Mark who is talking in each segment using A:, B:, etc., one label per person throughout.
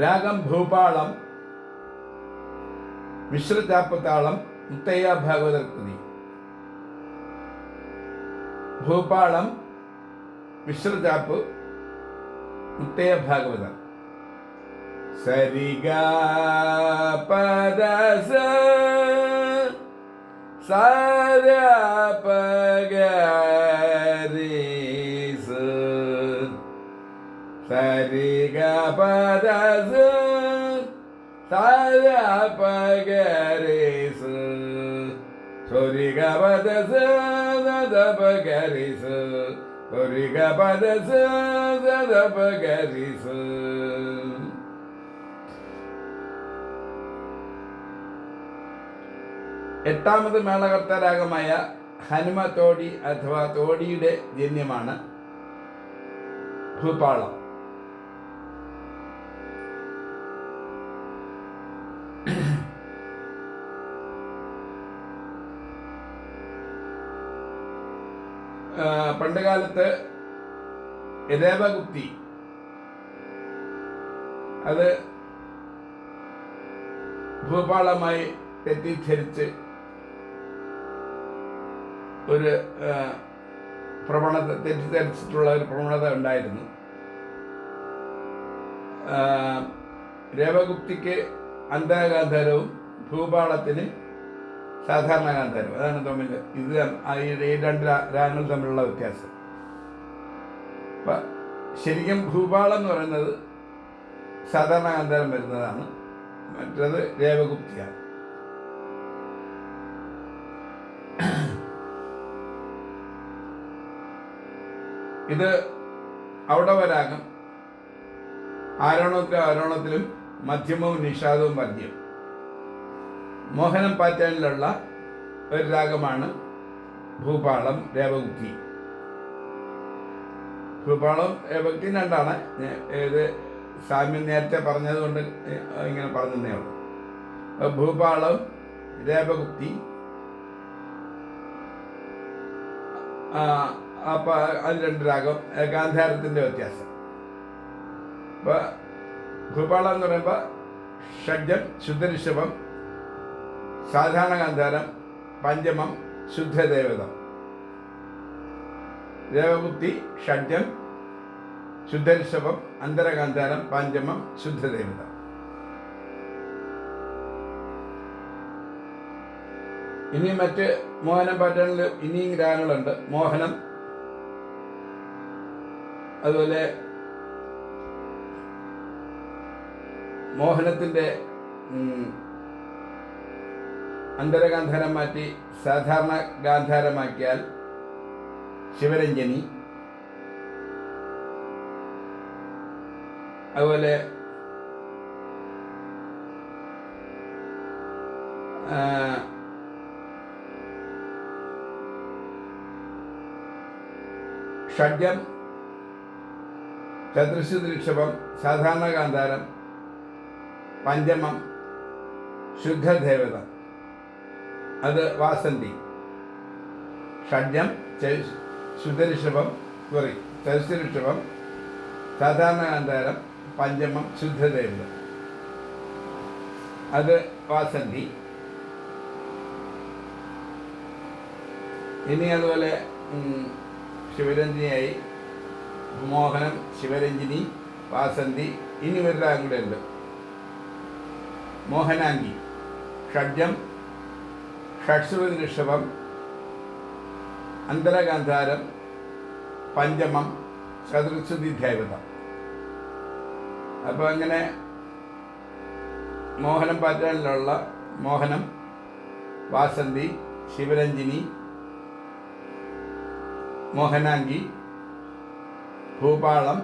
A: രാഗം ഭൂപാളം മിശ്രചാപ്പത്താളം മുത്തയ്യ ഭാഗവതർ കൃതി ഭൂപാളം മിശ്രചാപ്പ് മുത്തയ്യ ഭാഗവതർ. സരിഗ പദസ സാര പഗരീസ സരിഗ പദസ സാര പഗരീസ സരിഗ പദസ എട്ടാമത് മേളകർത്തരാഗമായ ഹനുമ തോടി അഥവാ തോടിയുടെ ജന്യമാണ്. ഭൂപാളം ആ, പണ്ടുകാലത്ത് രേവകുത്തി അത് ഭൂപാളമായി തെറ്റിദ്ധരിച്ച് ഒരു പ്രവണത തെറ്റിദ്ധരിച്ചിട്ടുള്ള ഒരു പ്രവണത ഉണ്ടായിരുന്നു. രേവഗുപ്തിക്ക് അന്തരഗാന്ധരവും ഭൂപാളത്തിന് സാധാരണ ഗാന്ധാരവും അതാണ് തമ്മിൽ ഇത് ഈ രണ്ട് രാഗങ്ങൾ തമ്മിലുള്ള വ്യത്യാസം. ശരിക്കും ഭൂപാളം എന്ന് പറയുന്നത് സാധാരണ ഗാന്ധാരം വരുന്നതാണ്. മറ്റത് രേവഗുപ്തിയാണ്. ഇത് ഔടവരാഗം ആരോണത്തിൽ ആരോണത്തിലും മധ്യമവും നിഷാദവും പദ്യം മോഹനം പാറ്റേണിലുള്ള ഒരു രാഗമാണ് ഭൂപാളം രേവകുത്തി ഭൂപാളം രേവകുത്തി രണ്ടാണ്. ഇത് സാമ്യം നേരത്തെ പറഞ്ഞതുകൊണ്ട് ഇങ്ങനെ പറഞ്ഞതേ ഉള്ളൂ. ഭൂപാളം രേവകുക്തി അപ്പൊ അത് രണ്ട് രാഗം ഗാന്ധാരത്തിന്റെ വ്യത്യാസം. അപ്പൊ ഭൂപാളം എന്ന് പറയുമ്പോൾ ഷഡ്ജം ശുദ്ധനിഷഭം സാധാരണ ഗാന്ധാരം പഞ്ചമം ശുദ്ധദേവതം. ദേവബുദ്ധി ഷഡ്ജം ശുദ്ധരിഷഭം അന്തരഗാന്ധാരം പഞ്ചമം ശുദ്ധദേവതം. ഇനി മറ്റ് മോഹനം പാറ്റേണിൽ ഇനിയും രാഗങ്ങളുണ്ട് മോഹനം അതുപോലെ മോഹനത്തിന്റെ അന്തരഗാന്ധാരം മാറ്റി സാധാരണ ഗാന്ധാരമാക്കിയാൽ ശിവരഞ്ജനി. അതുപോലെ ഷഡ്യം നിക്ഷേപം സാധാരണ ഗാന്ധാരം പഞ്ചമം ശുദ്ധദേവതം. അത് വാസന്തി. ഷഡ്ജം ശുദ്ധരിഷഭം സോറി ചതുർശുഋഷഭം സാധാരണ ഗാന്ധാരം പഞ്ചമം ശുദ്ധദേവതം അത് വാസന്തി. ഇനി അതുപോലെ ശിവരഞ്ജിനിയായി. മോഹനം ശിവരഞ്ജിനി വാസന്തി ഇനി ഒരു രാഗം കൂടെ ഉണ്ട്. മോഹനാംഗി. ഷഡ്ജം ഷഡ്ശ്രുതി ഋഷഭം അന്തരഗാന്ധാരം പഞ്ചമം ചതുർശ്രുതി ദേവതം. അപ്പോൾ അങ്ങനെ മോഹനം പാറ്റേണിലുള്ള മോഹനം വാസന്തി ശിവരഞ്ജിനി മോഹനാംഗി ഭൂപാളം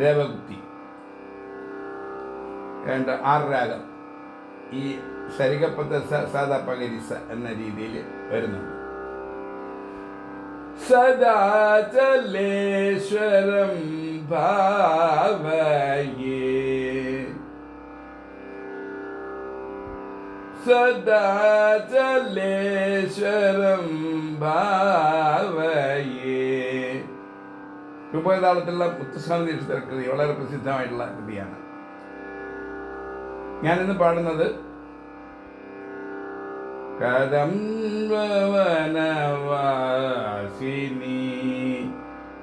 A: രേവകുത്തി ആറ് രാഗം. ഈ സരിഗപ്പത്ത സാദാ പകരിസ എന്ന രീതിയിൽ വരുന്നുണ്ട് സദാചലേശ്വരം ഭാവയേ. സദാചലേശ്വരം ഭാവയേ. രൂപതാളത്തിലുള്ള മുത്തുസ്വാമി ദീക്ഷിതർ കൃതി വളരെ പ്രസിദ്ധമായിട്ടുള്ള കൃതിയാണ്. ഞാനിന്ന് പാടുന്നത് कदम्बवनवासिनी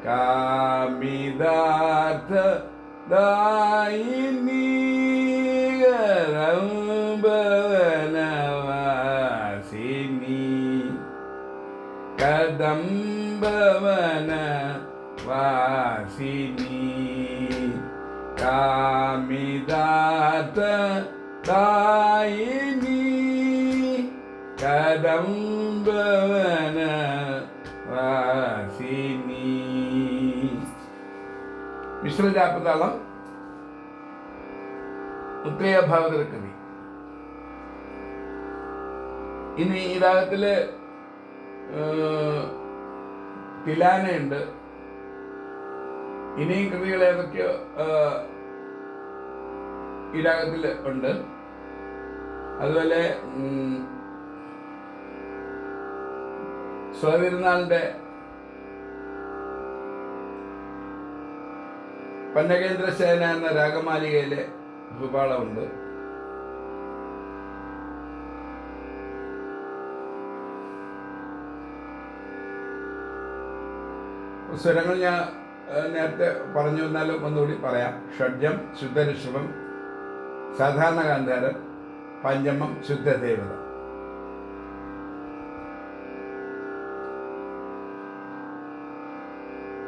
A: कामिदार्थ दायिनी कदम्बवनवासिनी कदम्बवनवासिनी कामिदार्थ കദംബവന വാസിനി മിശ്രജാപ്പതാളം ഉത്തയ കവി. ഇനി ഈ രാഗത്തിൽ തിലാനയുണ്ട്. ഇനിയും കൃതികൾ ഏതൊക്കെയോ ഈ രാഗത്തിൽ ഉണ്ട്. അതുപോലെ ഉം, സ്വാതിരുന്നാളിന്റെ പന്നകേന്ദ്ര സേന എന്ന രാഗമാലികയിലെ ഭൂപാളമുണ്ട് സ്വരങ്ങൾ ഞാൻ നേരത്തെ പറഞ്ഞു എന്നാലും ഒന്നുകൂടി പറയാം. ഷഡ്ജം ശുദ്ധഋഷഭം സാധാരണ ഗാന്ധാരം പഞ്ചമം ശുദ്ധദേവത.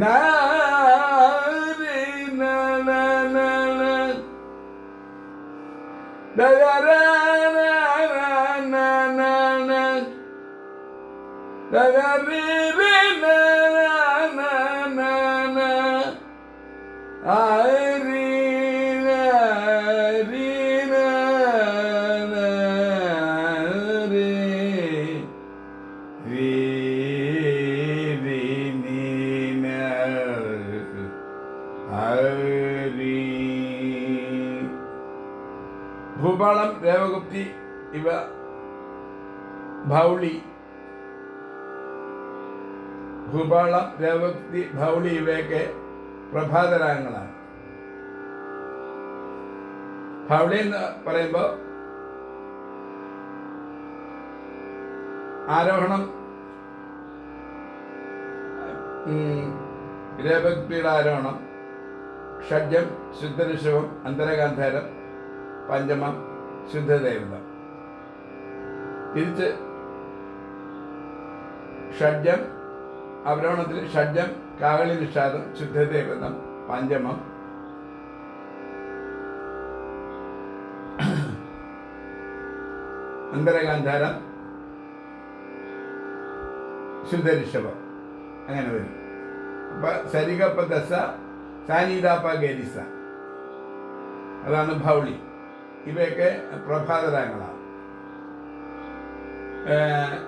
A: Nah. രേവഗുപ്തി ഇവ ഭൗളി ഭൂപാളം രേവഗുപ്തി ഭൗളി ഇവയൊക്കെ പ്രഭാതരാഗങ്ങളാണ്. ഭൗളി എന്ന് പറയുമ്പോൾ ആരോഹണം ഗ്രഹഭക്തിയുടെ ആരോഹണം ഷഡ്ജം ശുദ്ധനിഷവം അന്തരഗാന്ധാരം പഞ്ചമം ശുദ്ധദേവത തിരിച്ച് ഷഡ്ജം അവരോണത്തിൽ ഷഡ്ജം കാവളി നിഷാദം ശുദ്ധദേവതം പഞ്ചമം. അന്തരഗാന്ധാരം ശുദ്ധരിഷഭം. അങ്ങനെ വരും. അപ്പൊ സരിഗപ്പ ദശ സാനിതാപ്പ ഗരിസ അതാണ് ഭൗളി. ഇവയൊക്കെ പ്രഭാതരാഗങ്ങളാണ് ഏഹ്,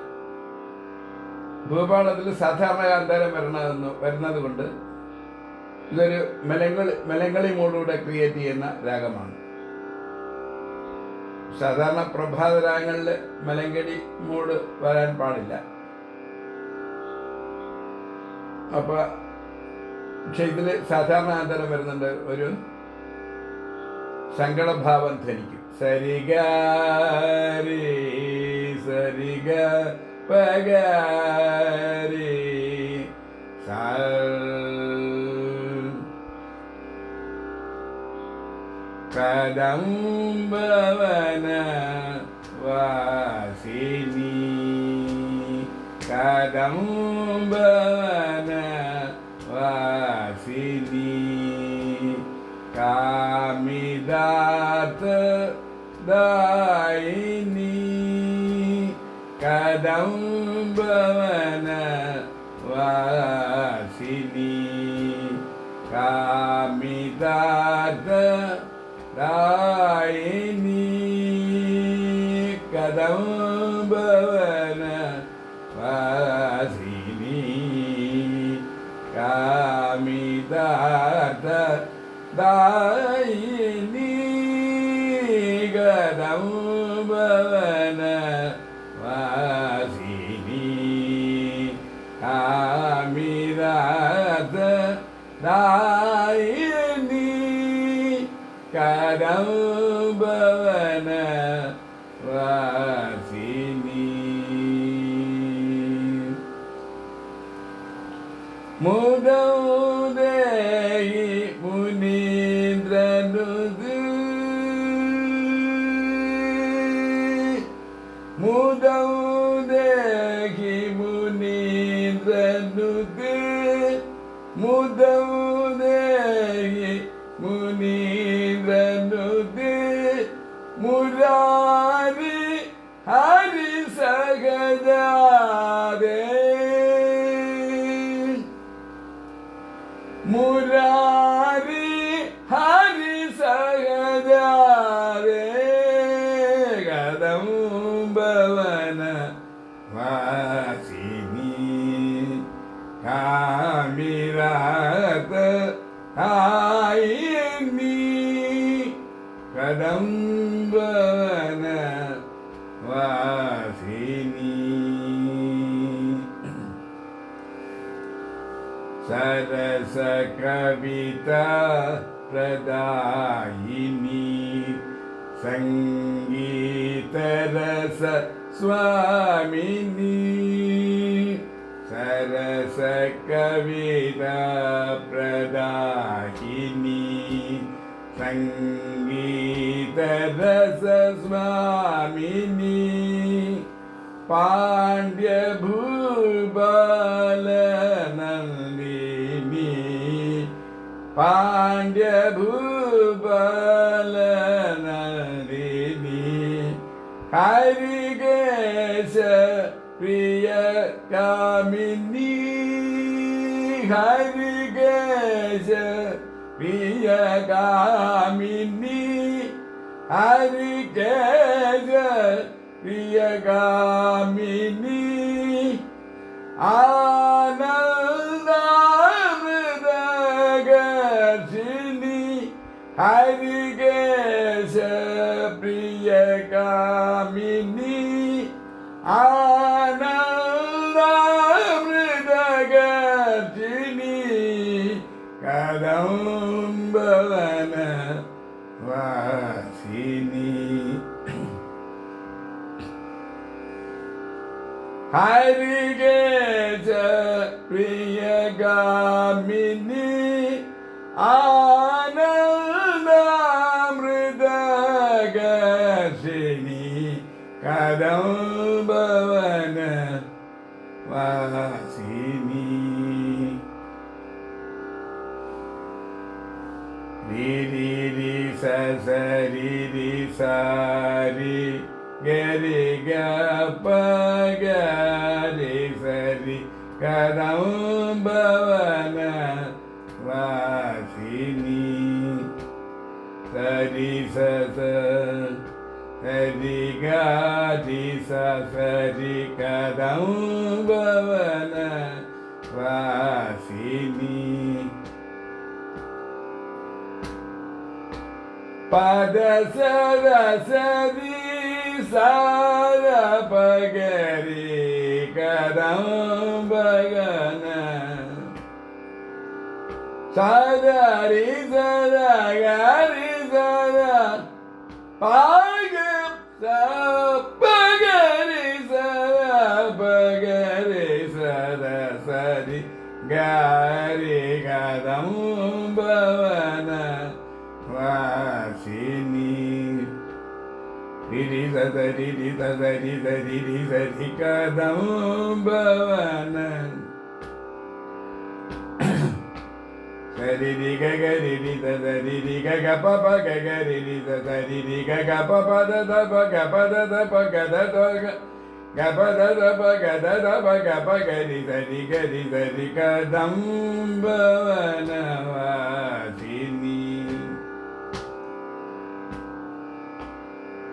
A: ഭൂപാളത്തിൽ സാധാരണ കാന്താരം വരണതെന്ന് വരുന്നത് കൊണ്ട് ഇതൊരു മെലങ്കളി മെലങ്കളി മോഡിലൂടെ ക്രിയേറ്റ് ചെയ്യുന്ന രാഗമാണ്. സാധാരണ പ്രഭാത രാഗങ്ങളിൽ മെലങ്കടി മൂട് വരാൻ പാടില്ല. അപ്പൊ പക്ഷെ ഇതിൽ സാധാരണ അന്തരം വരുന്നുണ്ട് ഒരു സങ്കടഭാവം ധനിക്കും സരിഗ സരിഗ പഗരി കദംബവന വാസിനി കദംബവന കാമിദാത്ത ದಾಯಿನಿ ಕದಂಬವನ ವಾಸಿನಿ ಕಾಮಿದಾದ ದಾಯಿನಿ ಕದಂಬವನ ವಾಸಿನಿ ಕಾಮಿದಾದ ದಾಯ பவன வாசினி. காமிராத தாயினி. கடம்ப ZANUDU MUDAVUNAYE MUNIYA tetaimi kadambana wasini. Sarasa kavita pradayini sangita rasa swamini. रसकविता सङ्गीतरसस्वामिनी। सङ्गीतदस स्वामिनी प्रिय कामिनी हरि केश प्रिय कामिनी हरि केश प्रिय कामिनी आ hari ge priya gamini aa deve cada um bawana lakini sadi sasa sadi gadi sasa sadi cada um bawana lakini pada sada sadi sada pagari கதம்பகன. சதரி சதகரி சத பாக பகரி சத பகரி சத சரி கரி கதம் సరి సరి సరి సరి కదము భవన సరి రిగ గరి సరి రిగ గప పగ గరి సరి రిగ గప పద దప గప దద పగ దద గప దద పగ దద పగ పగరి సరి గరి సరి కదం భవనవాసి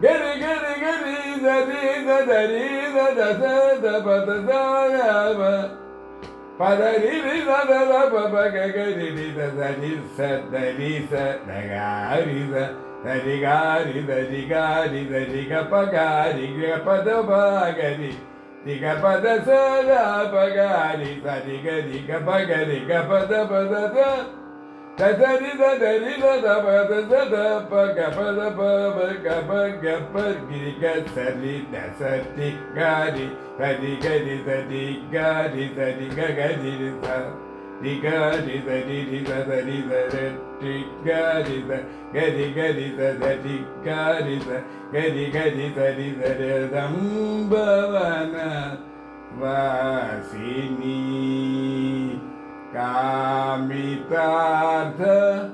A: Giri giri giri deri de deri de de de de ba da da ya ba. Pa da ri ri da da da ba ba ga ga ri ri da da ri sa da ri sa da ga ri da da ri ga ri da ri ga ri da ri ga pa ga ri ga pa da ba ga ri. Ri ga pa da sa da pa ga ri sa ri ga ri ga pa ga ri ga pa da ba da da. సరి దసరి గారి సరి గరి సరి గారి సరి గరి సరి గారి సరి సరి సరి గారి గరి గరి సరి గారి గరి గరి సరి సరి సంభవన వాసిని కా Garda,